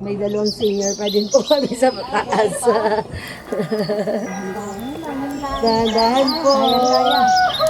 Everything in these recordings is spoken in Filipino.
May dalawang senior pa din po kami sa taas. Dahan-dahan po.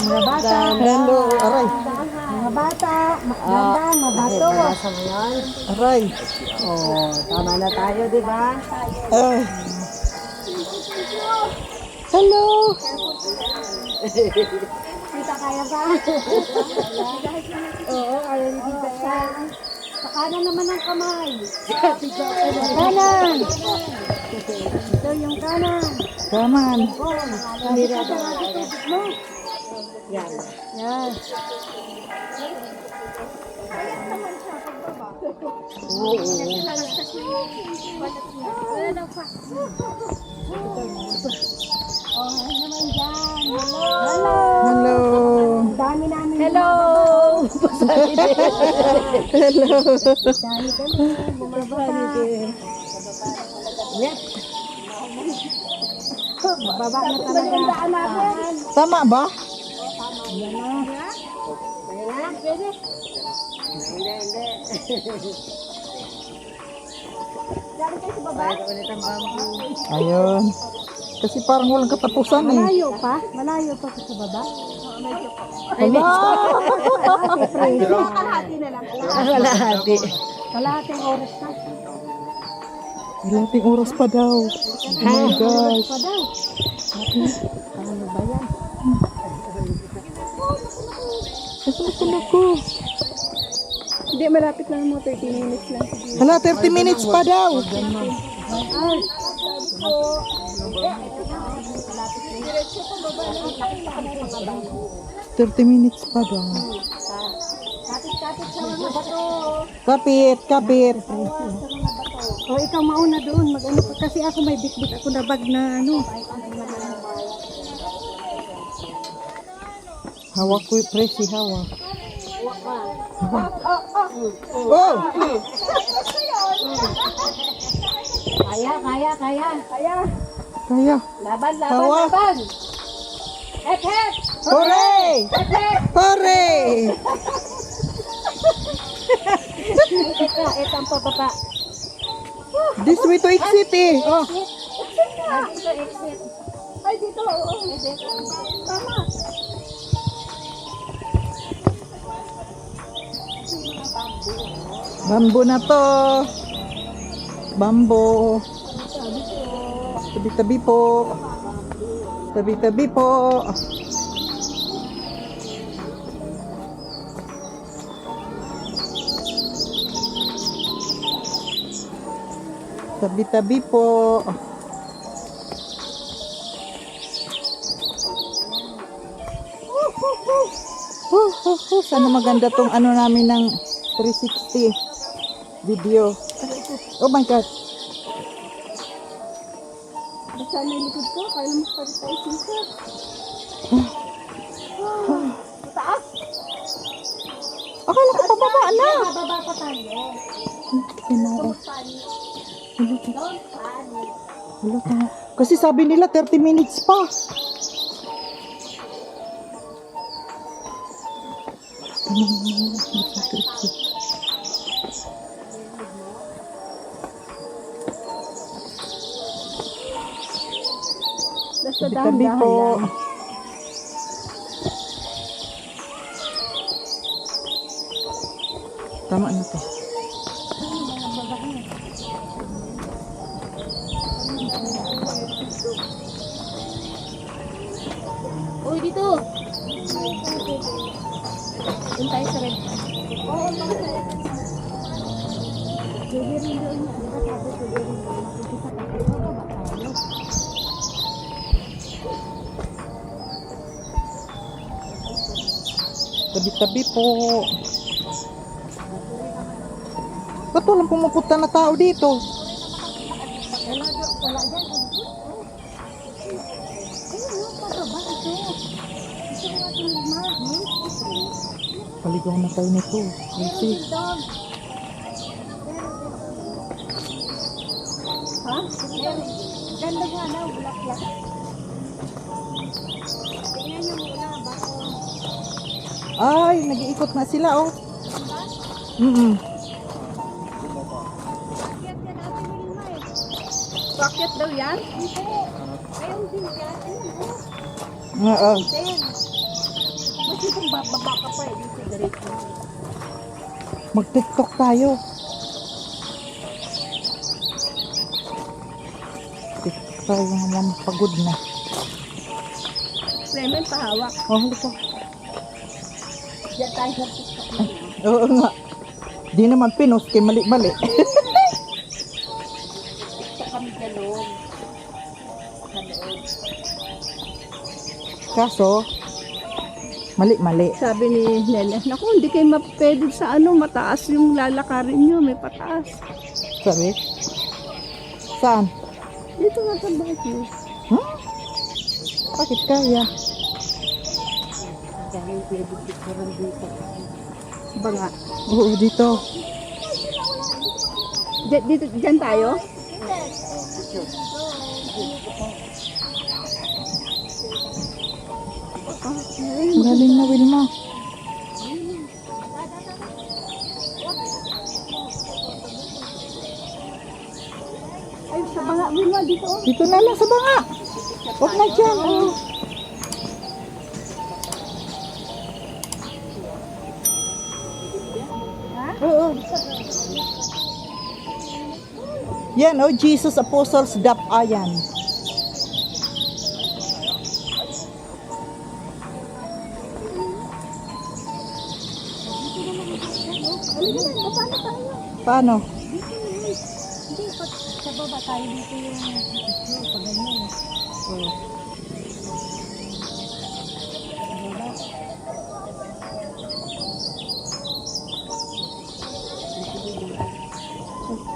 Mga bata. Hello, aray. Mga bata. Magandang, mabato. Nasa mo yan? Aray. Oh, tama na tayo, di ba? Ay. Hello. Kita kaya ba? Oo, kaya kanan naman ang kamay. Kanan. Ito yung kanan. Kaman. Mo. Yan. Yan. Oo. Oh, ano naman dyan? Hello. Ang dami namin. Hello! Hello. Baba na talaga. Tama ba? Bayad ulit ang bamboo. Ayun. Kasi parang walang katapusan eh. Malayo pa? Malayo pa sa baba? Ay, medyo. Kalahati na lang. Kalahati. Kalahating oras na. Ilating oras pa daw. Oh my gosh. Pa daw. Ano ba yan? Nasaan ako? Hindi, malapit lang mo. 30 minutes lang. Hala, 30 minutes pa daw. Ay. 30 minutes pa daw. Kapit-kapit sa mga bato. Kapit, kapit. O, ikaw mauna doon. Mag-ano. Kasi ako may bit-bit ako na bag na ano. Hawak ko yung presi, hawak. Oh! Kaya, kaya, kaya. Kaya. Kaya. Laban, laban, Hawak. laban. Hep, hep. Hooray! Hep, hep. Hooray! Ito, ito ang pababa. This way to exit eh. Oh. Dito, exit. Ay, dito. oo. Tama. Bambo na to. Bambo. Tabi-tabi po. Tabi-tabi po. Tabi-tabi po. Huh, huh, huh. Sana maganda tong ano namin ng 360 video. Oh my God. Na yung likod ko. Kaya mo pa tayo sisa. Taas. Akala ko pababa na. Bababa pa tayo. Panic. Don't panic. Wala ka. Kasi sabi nila 30 minutes pa. Tabi-tabi dahan-dahan po. lang. Tama na to. Uy, dito. Doon tayo sa red. Pwede Tabi-tabi po. Ba't walang pumupunta na tao dito? Wala. Paligaw na tayo nito. Kasi. Ha? Ganda nga na. Tingnan Ay, nag-iikot na sila oh. Mm na Bakit daw yan? Oo. Mas itong bababa ka pa eh. Dito, diretso. Mag-tiktok tayo. TikTok tayo naman. Pagod na. Clement, pahawak. Oh, halika. Diyan tayo sa. Oo nga. Di naman pinost kay mali-mali. Sa kami. Sa loob. Kaso, mali-mali. Sabi ni Nene, naku, hindi kayo mapwede sa ano, mataas yung lalakarin nyo, may pataas. Sabi? Saan? Dito nga sa bahay. Huh? Bakit kaya? Dahil pwede picturean dito. Banga. Oo, dito. Diyan, dito, diyan tayo? Galing na, Wilma. Ay, sa banga, Wilma, dito. Dito na lang sa banga. Huwag na dyan. Oh. Oo. Yan, oh, Jesus Apostles Dap Ayan. Paano? Hindi, sa baba tayo dito yung pag ganyan. Oh.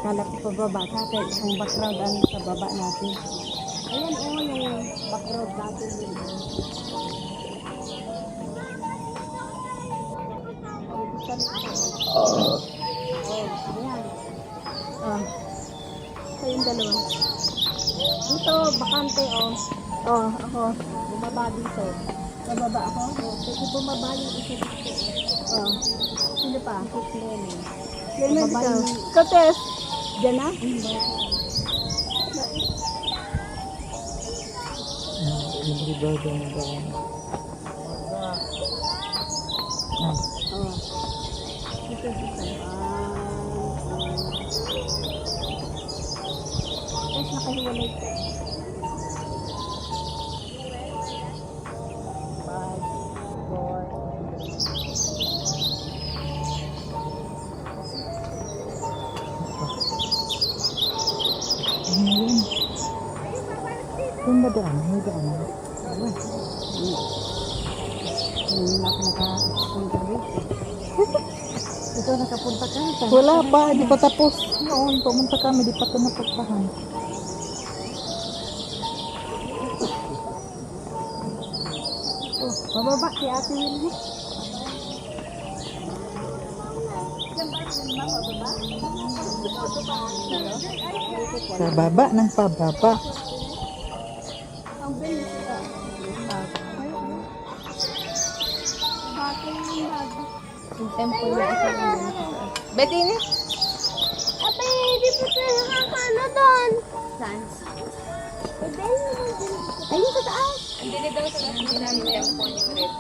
Kala ko pa baba natin, ang background ano sa baba natin. Ayan o, oh, yung background natin. Yun. Oh, ayan. Oh. Yung dalawa. Dito, bakante oh. Oh, ako. Bumaba dito. Bababa ako? Oh, kasi bumaba yung isa dito. Oh. Sino pa? Si. Clement Bababa ikaw. Tess. Diyan na? Ah. Ako nakapunta dito. Ito, nakapunta ka. Wala pa, di pa tapos. Noon, pumunta kami, di pa ito napuntahan. Oh, bababa si Ate. Sa baba ng pababa. Yung temple na isa lang yun. Betini? Ate, di pa tayo nakakano doon. Saan? Ayun sa taas. Hindi daw sa hindi namin temple yung red.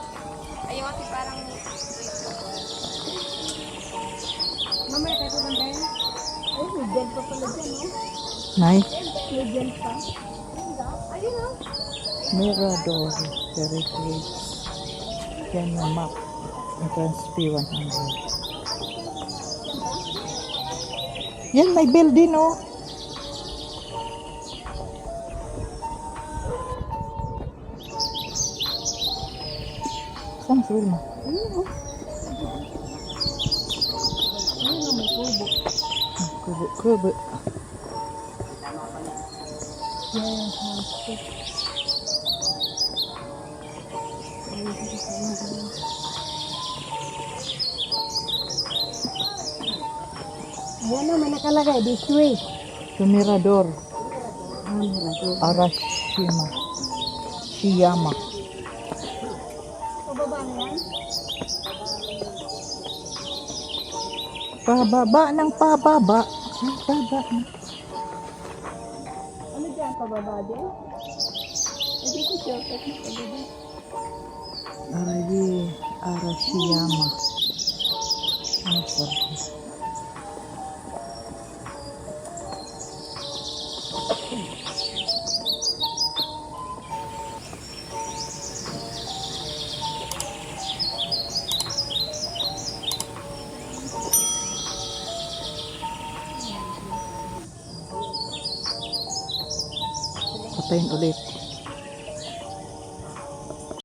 Ayun kasi parang Mamaya tayo ko lang Oh, may bed pa pala dyan, oh. Nay, May bed pa. Ayun o. Mirador Heritage. Map. Entrance fee 100. Yan, may bell din, oh. Saan si Wilma? Kubo, kubo. Ayan na, may nakalagay. This way. Sa Mirador. Ah. Arashima. Shiyama. Pababa na yan? Pababa ng pababa. Ay, Baba. Ano dyan? Pababa din? Dito shortcut na pababa. Arayi Arashiyama. Ano sabi? Patayin ulit.